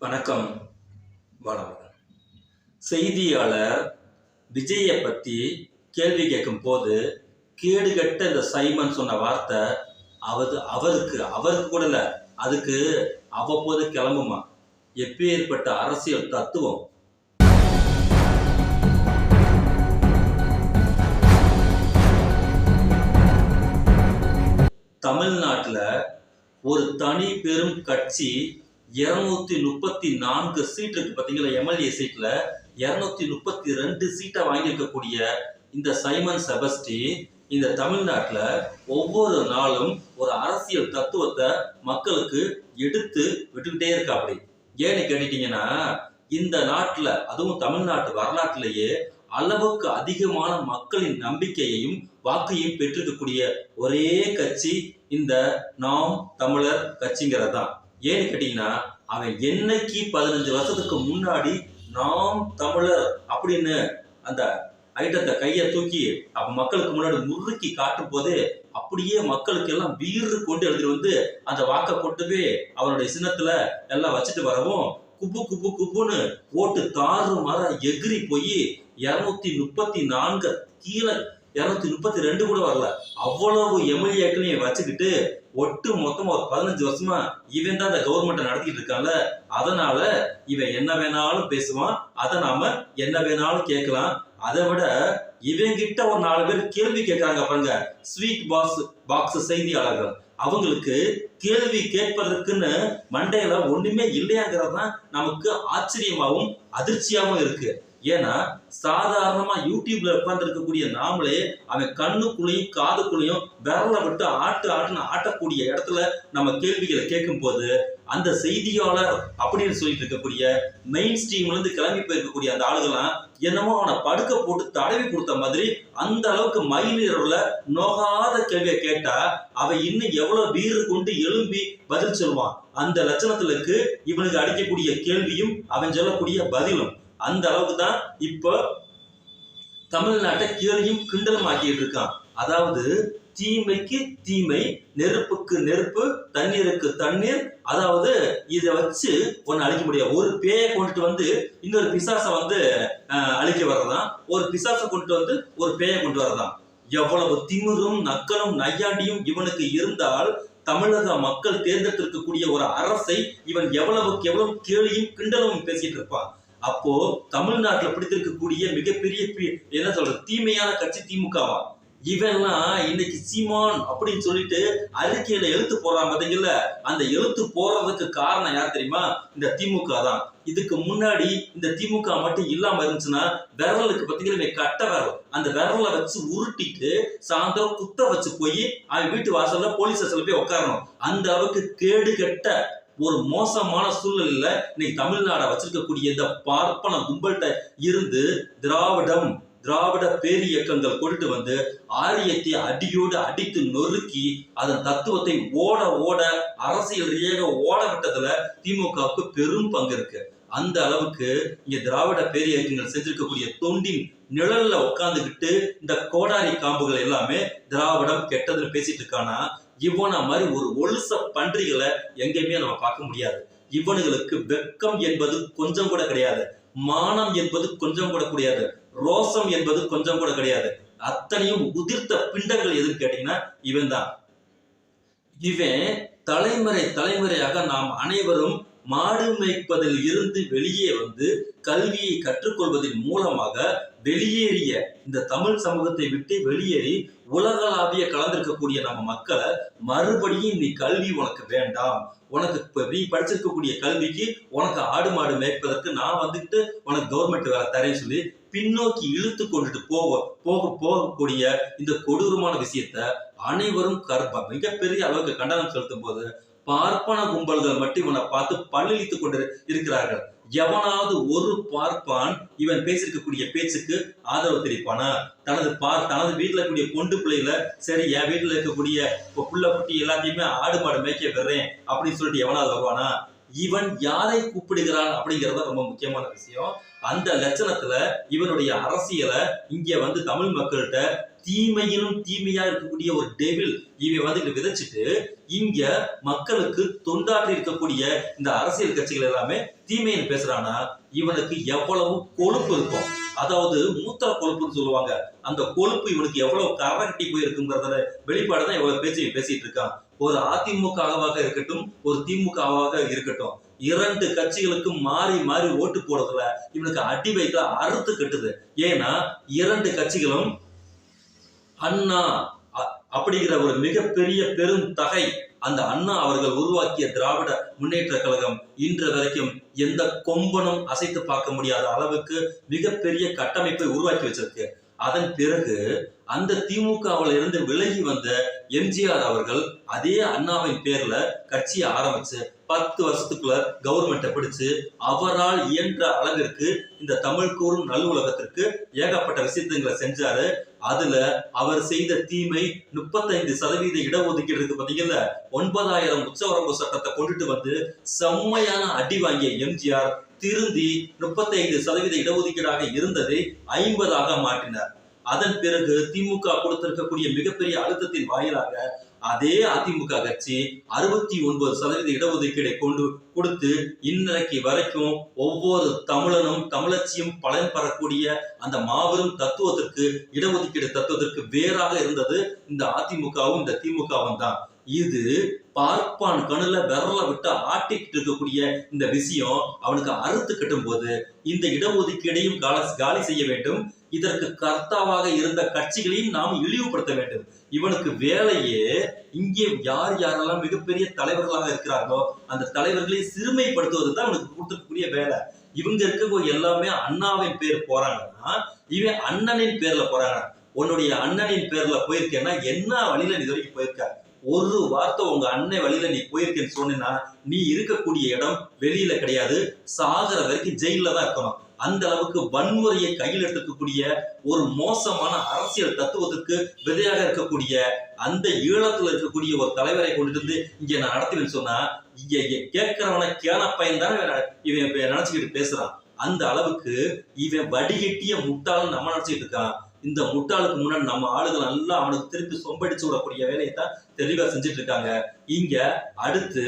வணக்கம் வணக்கம் செய்தியாளர் விஜயை பற்றி கேள்வி கேட்கும் போது கேடுகட்ட இந்த சைமன் சொன்ன வார்த்தை அவர் அவருக்கு அவருக்கு கூட இல்லை. அதுக்கு அவ்வப்போது கிளம்புமா? எப்பேற்பட்ட அரசியல் தத்துவம்? தமிழ்நாட்டில் ஒரு தனி பெரும் கட்சி இருநூத்தி முப்பத்தி நான்கு சீட் இருக்கு பார்த்தீங்களா எம்எல்ஏ சீட்ல இருநூத்தி முப்பத்தி ரெண்டு சீட்டை வாங்கியிருக்கக்கூடிய இந்த சைமன் செபஸ்டி இந்த தமிழ்நாட்டில் ஒவ்வொரு நாளும் ஒரு அரசியல் தத்துவத்தை மக்களுக்கு எடுத்து விட்டுக்கிட்டே இருக்கா அப்படி ஏன்னு கேட்டுட்டீங்கன்னா இந்த நாட்டில் அதுவும் தமிழ்நாட்டு வரலாற்றிலேயே அளவுக்கு அதிகமான மக்களின் நம்பிக்கையையும் வாக்கையும் பெற்றிருக்கக்கூடிய ஒரே கட்சி இந்த நாம் தமிழர் கட்சிங்கிறது தான் ஏன்னு கேட்டீங்கன்னா அவன் என்னைக்கு பதினஞ்சு வருஷத்துக்கு முன்னாடி நாம் தமிழர் அப்படின்னு அந்த ஐட்டத்தை கையை தூக்கி அப்ப மக்களுக்கு முன்னாடி முறுக்கி காட்டும் போது அப்படியே மக்களுக்கு எல்லாம் வீறு கொண்டு எழுதிட்டு வந்து அந்த வாக்கை கொண்டு போய் அவருடைய சின்னத்துல எல்லாம் வச்சுட்டு வரவும் குப்பு குப்பு குப்புன்னு ஓட்டு தாறு மாற எகிரி போய் இருநூத்தி முப்பத்தி நான்கு கீழே இருநூத்தி முப்பத்தி ரெண்டு கூட வரல. அவ்வளவு எம்எல்ஏக்களையும் வச்சுக்கிட்டு ஒட்டு மொத்தமா ஒரு பதினஞ்சு வருஷமா இவன் தான் அந்த கவர்மெண்ட்டை நடத்திட்டு இருக்கான்ல. அதனால இவன் என்ன வேணாலும் பேசுவான். அதை நாம என்ன வேணாலும் கேட்கலாம். அதை விட இவங்கிட்ட ஒரு நாலு பேர் கேள்வி கேட்கறாங்க பாருங்க. ஸ்வீட் பாக்ஸ் பாக்ஸ் செய்தியாளர்கள். அவங்களுக்கு கேள்வி கேட்பதற்குன்னு மண்டையில ஒண்ணுமே இல்லையாங்கிறது தான் நமக்கு ஆச்சரியமாகவும் அதிர்ச்சியாகவும் இருக்கு. ஏன்னா சாதாரணமா யூடியூப்ல உட்கார்ந்து இருக்கக்கூடிய நாமளே அவன் கண்ணுக்குள்ளையும் காதுக்குள்ளையும் விரலை விட்டு ஆட்டு ஆட்டுன்னு ஆட்டக்கூடிய இடத்துல நம்ம கேள்விகளை கேட்கும் போது அந்த செய்தியாளர் அப்படின்னு சொல்லிட்டு இருக்கக்கூடிய மெயின் ஸ்ட்ரீம்ல இருந்து கிளம்பி போயிருக்கக்கூடிய அந்த ஆளுகள்லாம் என்னமோ அவனை படுக்க போட்டு தடவி கொடுத்த மாதிரி அந்த அளவுக்கு மயிலிரவுல நோகாத கேள்வியை கேட்டா அவன் இன்னும் எவ்வளவு வீறு கொண்டு எழும்பி பதில் சொல்லுவான். அந்த லட்சணத்திலுக்கு இவனுக்கு அடிக்கக்கூடிய கேள்வியும் அவன் சொல்லக்கூடிய பதிலும். அந்த அளவுக்கு தான் இப்போ தமிழ்நாட்டை கேலியும் கிண்டலும் ஆக்கிட்டு இருக்கான் அதாவது தீமைக்கு தீமை நெருப்புக்கு நெருப்பு தண்ணீருக்கு தண்ணீர் அதாவது இதை வச்சு ஒன்று அழிக்க முடியாது. ஒரு பேயை கொண்டுட்டு வந்து இன்னொரு பிசாசை வந்து அழிக்க வர்றதான். ஒரு பிசாசை கொண்டுட்டு வந்து ஒரு பேயை கொண்டு வரதான் எவ்வளவு திமிரும் நக்கலும் நையாண்டியும் இவனுக்கு இருந்தால் தமிழக மக்கள் தேர்ந்தெடுத்திருக்கக்கூடிய ஒரு அரசை இவன் எவ்வளவுக்கு எவ்வளவு கேலியும் கிண்டலும் பேசிட்டு இருப்பான் அப்போ தமிழ்நாட்டுல பிடித்திருக்கக்கூடிய மிகப்பெரிய என்ன சொல்றது தீமையான கட்சி திமுகவா? இவெல்லாம் இன்னைக்கு சீமான் அப்படின்னு சொல்லிட்டு அறிக்கையில எழுத்து போடுறான் பாத்தீங்கல்ல? அந்த எழுத்து போடுறதுக்கு காரணம் யார் தெரியுமா? இந்த திமுக தான். இதுக்கு முன்னாடி இந்த திமுக மட்டும் இல்லாம இருந்துச்சுன்னா விரலுக்கு பாத்தீங்கன்னா கட்ட விரல். அந்த விரலை வச்சு உருட்டிட்டு சாயந்தரம் குத்த வச்சு போய் அவன் வீட்டு வாசல்ல போலீஸ் ஸ்டேஷன்ல போய் உட்காரணும். அந்த அளவுக்கு கேடு கெட்ட ஒரு மோசமான சூழ்நிலையில இன்னைக்கு தமிழ்நாடை வச்சிருக்கக்கூடிய இந்த பார்ப்பன கும்பல்கிட்ட இருந்து திராவிடம் திராவிட பேரியக்கங்கள் கொண்டுட்டு வந்து ஆரியத்தை அடியோடு அடித்து நொறுக்கி அதன் தத்துவத்தை ஓட ஓட அரசியல் ரீதியாக ஓட விட்டதுல திமுகவுக்கு பெரும் பங்கு இருக்கு. அந்த அளவுக்கு இங்க திராவிட பேரியக்கங்கள் செஞ்சிருக்கக்கூடிய தொண்டின் நிழல்ல உட்காந்துக்கிட்டு இந்த கோடாரி காம்புகள் எல்லாமே திராவிடம் கெட்டதுன்னு பேசிட்டு இருக்கானா? இவனை மாதிரி ஒரு ஒழுச பன்றிகளை எங்கேயுமே நம்ம பார்க்க முடியாது. இவனுங்களுக்கு வெக்கம் என்பது கொஞ்சம் கூட கிடையாது. மானம் என்பது கொஞ்சம் கூட கிடையாது. ரோசம் என்பது கொஞ்சம் கூட கிடையாது. அத்தனையும் உதிர்த்த பிண்டங்கள் எதுன்னு கேட்டீங்கன்னா இவன் தான் இவன் தலைமுறை தலைமுறையாக நாம் அனைவரும் மாடு மேய்ப்பதில் இருந்து வெளியே வந்து கல்வியை கற்றுக்கொள்வதன் மூலமாக வெளியேறிய இந்த தமிழ் சமூகத்தை விட்டு வெளியேறி உலகளாவிய கலந்திருக்கக்கூடிய நம்ம மக்களை மறுபடியும் நீ கல்வி உனக்கு வேண்டாம். உனக்கு இப்ப நீ படிச்சிருக்கக்கூடிய கல்விக்கு உனக்கு ஆடு மாடு மேய்ப்பதற்கு நான் வந்துட்டு உனக்கு கவர்மெண்ட் வேலை தரேன்னு சொல்லி பின்னோக்கி இழுத்து கொண்டுட்டு போக போக போகக்கூடிய இந்த கொடூரமான விஷயத்த அனைவரும் கற்ப மிகப்பெரிய அளவுக்கு கண்டனம் செலுத்தும் போது பார்ப்பன கும்பல்கள் மட்டும் இவனை பார்த்து பல்லிழித்துக் கொண்டு இருக்கிறார்கள். எவனாவது ஒரு பார்ப்பான் இவன் பேசியிருக்கக்கூடிய பேச்சுக்கு ஆதரவு தெரிவிப்பானா தனது பார் தனது வீட்டில் இருக்கக்கூடிய பொண்டு பிள்ளைகள சரி என் வீட்டில் இருக்கக்கூடிய இப்போ புள்ள குட்டி எல்லாத்தையுமே ஆடு மாடு மேய்க்க விடுறேன் அப்படின்னு சொல்லிட்டு எவனாவது வருவானா? இவன் யாரை கூப்பிடுகிறான் அப்படிங்கறது ரொம்ப முக்கியமான விஷயம். அந்த லட்சணத்துல இவனுடைய அரசியலை இங்க வந்து தமிழ் மக்கள்கிட்ட தீமையிலும் தீமையா இருக்கக்கூடிய ஒரு டெவில் இவன் வந்து இங்க விதைச்சிட்டு இங்க மக்களுக்கு தொண்டாற்றி இருக்கக்கூடிய இந்த அரசியல் கட்சிகள் எல்லாமே தீமைன்னு பேசுறானா இவனுக்கு எவ்வளவு கொழுப்பு இருக்கும். அதாவது மூத்த கொழுப்புன்னு சொல்லுவாங்க. அந்த கொழுப்பு இவனுக்கு எவ்வளவு கரகட்டி போயிருக்குங்கிறத வெளிப்பாடு தான் இவ்வளவு பேச்சு பேசிட்டு இருக்கான். ஒரு அதிமுகவாக இருக்கட்டும் ஒரு திமுகவாக இருக்கட்டும். இரண்டு கட்சிகளுக்கும் மாறி மாறி ஓட்டு போடுறதுல இவனுக்கு அடி வைத்த அறுத்து கட்டுது. ஏன்னா இரண்டு கட்சிகளும் அண்ணா அப்படிங்கிற ஒரு மிகப்பெரிய பெரும் தகை அந்த அண்ணா அவர்கள் உருவாக்கிய திராவிட முன்னேற்ற கழகம் இன்று வரைக்கும் எந்த கொம்பனும் அசைத்து பார்க்க முடியாத அளவுக்கு மிகப்பெரிய கட்டமைப்பை உருவாக்கி வச்சிருக்கு. அதன் பிறகு அந்த திமுகவில் இருந்து விலகி வந்த எம்ஜிஆர் அவர்கள் அதே அண்ணாவின் பேர்ல கட்சியை ஆரம்பிச்சு பத்து வருஷத்துக்குள்ள கவர்மெண்ட்டை பிடிச்சு அவரால் இயன்ற அளவிற்கு இந்த தமிழ் கூறும் நல்லுலகத்திற்கு ஏகப்பட்ட விஷயத்துங்களை செஞ்சாரு. அதுல அவர் செய்த தீமை முப்பத்தைந்து சதவீத இடஒதுக்கீடு இருக்கு பாத்தீங்கல்ல? ஒன்பதாயிரம் உச்சவரம்பு சட்டத்தை கொண்டுட்டு வந்து செம்மையான அடி வாங்கிய எம்ஜிஆர் திருந்தி முப்பத்தைந்து சதவீத இடஒதுக்கீடாக இருந்ததை ஐம்பதாக மாற்றினார். அதன் பிறகு திமுக கொடுத்திருக்கக்கூடிய மிகப்பெரிய அழுத்தத்தின் வாயிலாக அதே அதிமுக கட்சி அறுபத்தி ஒன்பது சதவீத இடஒதுக்கீடை கொண்டு கொடுத்து இன்றைக்கு வரைக்கும் ஒவ்வொரு தமிழனும் தமிழச்சியும் பலன் பெறக்கூடிய அந்த மாபெரும் தத்துவத்திற்கு இடஒதுக்கீடு தத்துவத்திற்கு வேறாக இருந்தது இந்த அதிமுகவும் இந்த திமுகவும் தான். இது பார்ப்பான் கண்ணுல விரல விட்டு ஆட்டிக்கிட்டு இருக்கக்கூடிய இந்த விஷயம் அவனுக்கு அறுத்து கட்டும் போது இந்த இடஒதுக்கீடையும் கால- காலி செய்ய வேண்டும். இதற்கு கர்த்தாவாக இருந்த கட்சிகளையும் நாம் இழிவுபடுத்த வேண்டும். இவனுக்கு வேலையே இங்கே யார் யாரெல்லாம் மிகப்பெரிய தலைவர்களாக இருக்கிறார்களோ அந்த தலைவர்களை சிறுமைப்படுத்துவது தான் அவனுக்கு கொடுத்துருக்கக்கூடிய வேலை. இவங்க இருக்க எல்லாமே அண்ணாவின் பேர் போறாங்கன்னா இவன் அண்ணனின் பேர்ல போறாங்க. உன்னுடைய அண்ணனின் பேர்ல போயிருக்கேன்னா என்ன வழியில இது வரைக்கும் போயிருக்காரு ஒரு வார்த்தை உங்க அன்னை வழியில நீ போயிருக்கேன்னு சொன்னா நீ இருக்கக்கூடிய இடம் வெளியில கிடையாது. சாகர வரைக்கும் ஜெயில தான் இருக்கணும். அந்த அளவுக்கு வன்முறையை கையில் எடுத்துக்கக்கூடிய ஒரு மோசமான அரசியல் தத்துவத்துக்கு விதையாக இருக்கக்கூடிய அந்த ஈழத்துல இருக்கக்கூடிய ஒரு தலைவரை கொண்டு வந்து இங்க நான் நடத்துவேன்னு சொன்னா இங்க இங்க கேட்கிறவன கேன பையன் தானே இவன் நினைச்சுக்கிட்டு பேசுறான். அந்த அளவுக்கு இவன் வடிகட்டிய முட்டாள்னு நம்ம நினைச்சிட்டு இருக்கான். இந்த முட்டாளுக்கு முன்னாடி நம்ம ஆளுகள் நல்லா அவனுக்கு திருப்பி சொம்படிச்சு விடக்கூடிய வேலையை தான் தெளிவா செஞ்சுட்டு இருக்காங்க இங்க அடுத்து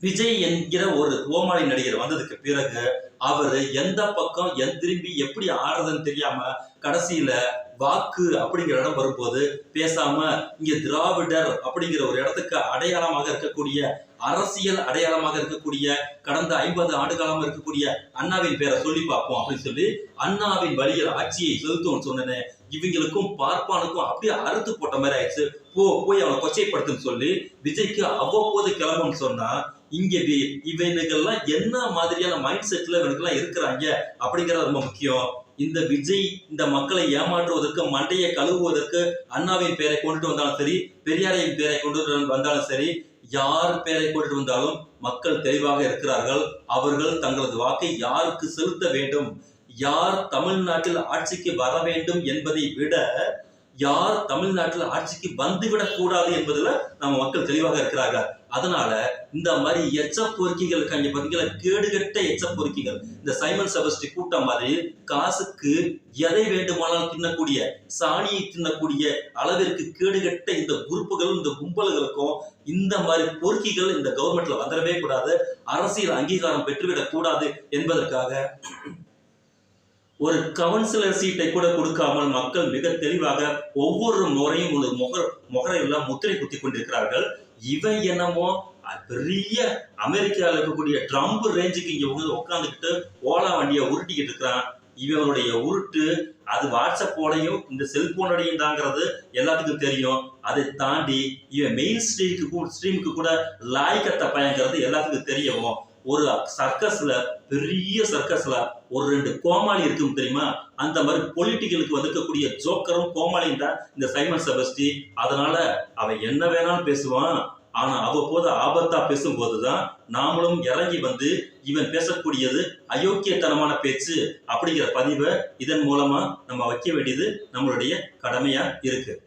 விஜய் என்கிற ஒரு கோமாளி நடிகர் வந்ததுக்கு பிறகு அவரு எந்த பக்கம் எந்த திரும்பி எப்படி ஆடுறதுன்னு தெரியாம கடைசியில வாக்கு அப்படிங்கிற இடம் வரும்போது பேசாம இங்க திராவிடர் அப்படிங்கிற ஒரு இடத்துக்கு அடையாளமாக இருக்கக்கூடிய அரசியல் அடையாளமாக இருக்கக்கூடிய கடந்த ஐம்பது ஆண்டு காலமாக இருக்கக்கூடிய அண்ணாவின் பேரை சொல்லி பார்ப்போம் அப்படின்னு சொல்லி அண்ணாவின் வழியில் ஆட்சியை செலுத்தும் சொன்னேனே இவங்களுக்கும் பார்ப்பானுக்கும் அப்படியே அறுத்து போட்ட மாதிரி ஆயிடுச்சு. போ போய் அவனை கொச்சைப்படுத்துன்னு சொல்லி விஜய்க்கு அவ்வப்போது கிளம்புன்னு சொன்னா இங்க வி- இவனுக்கெல்லாம் என்ன மாதிரியான மைண்ட் செட்ல இவனுக்கெல்லாம் இருக்கிறாங்க அப்படிங்கறது ரொம்ப முக்கியம். இந்த விஜய் இந்த மக்களை ஏமாற்றுவதற்கு மண்டையை கழுவுவதற்கு அண்ணாவின் பேரை கொண்டுட்டு வந்தாலும் சரி பெரியாரையின் பேரை கொண்டு வந்தாலும் சரி யார் பேரை கொண்டுட்டு வந்தாலும் மக்கள் தெளிவாக இருக்கிறார்கள். அவர்கள் தங்களது வாக்கை யாருக்கு செலுத்த வேண்டும்? யார் தமிழ்நாட்டில் ஆட்சிக்கு வர வேண்டும் என்பதை விட யார் தமிழ்நாட்டில் ஆட்சிக்கு வந்துவிடக் கூடாது என்பதுல நம்ம மக்கள் தெளிவாக இருக்கிறார்கள். அதனால இந்த மாதிரி எச்ச பொறுக்கிகள் இருக்காங்க பாத்தீங்களா கேடுகட்ட எச்ச பொறுக்கிகள் இந்த சைமன் செபஸ்டி கூட்டம் மாதிரி காசுக்கு எதை வேண்டுமானாலும் தின்னக்கூடிய சாணியை தின்னக்கூடிய அளவிற்கு கேடுகட்ட இந்த குரூப்புகளும் இந்த கும்பல்களுக்கும் இந்த மாதிரி பொறுக்கிகள் இந்த கவர்மெண்ட்ல வந்துடவே கூடாது. அரசியல் அங்கீகாரம் பெற்றுவிடக் கூடாது என்பதற்காக ஒரு கவுன்சிலர் சீட்டை கூட கொடுக்காமல் மக்கள் மிக தெளிவாக ஒவ்வொரு முறையும் ஒரு முகர் முகரையெல்லாம் முத்திரை குத்தி கொண்டிருக்கிறார்கள். இவன் என்னமோ பெரிய அமெரிக்காவில் இருக்கக்கூடிய ட்ரம்ப் ரேஞ்சுக்கு இங்க வந்து உட்காந்துக்கிட்டு ஓலா வண்டியை உருட்டிக்கிட்டு இருக்கிறான். இவனுடைய உருட்டு அது வாட்ஸ்அப்போடையும் இந்த செல்போனோடையும் தாங்கிறது எல்லாத்துக்கும் தெரியும். அதை தாண்டி இவன் மெயின் ஸ்ட்ரீமுக்கு ஸ்ட்ரீமுக்கு கூட லாய்க்கத்தை பயங்கிறது எல்லாத்துக்கும் தெரியவும் ஒரு சர்க்கஸ்ல பெரிய சர்க்கஸ்ல ஒரு ரெண்டு கோமாளி இருக்கும் தெரியுமா? அந்த மாதிரி பொலிட்டிக்கலுக்கு வந்திருக்கக்கூடிய ஜோக்கரும் கோமாளியும் தான் இந்த சைமன் செபஸ்டி. அதனால அவன் என்ன வேணாலும் பேசுவான். ஆனா அவ்வப்போது ஆபத்தா பேசும்போதுதான் நாமளும் இறங்கி வந்து இவன் பேசக்கூடியது அயோக்கியத்தனமான பேச்சு அப்படிங்கிற பதிவை இதன் மூலமா நம்ம வைக்க வேண்டியது நம்மளுடைய கடமையா இருக்கு.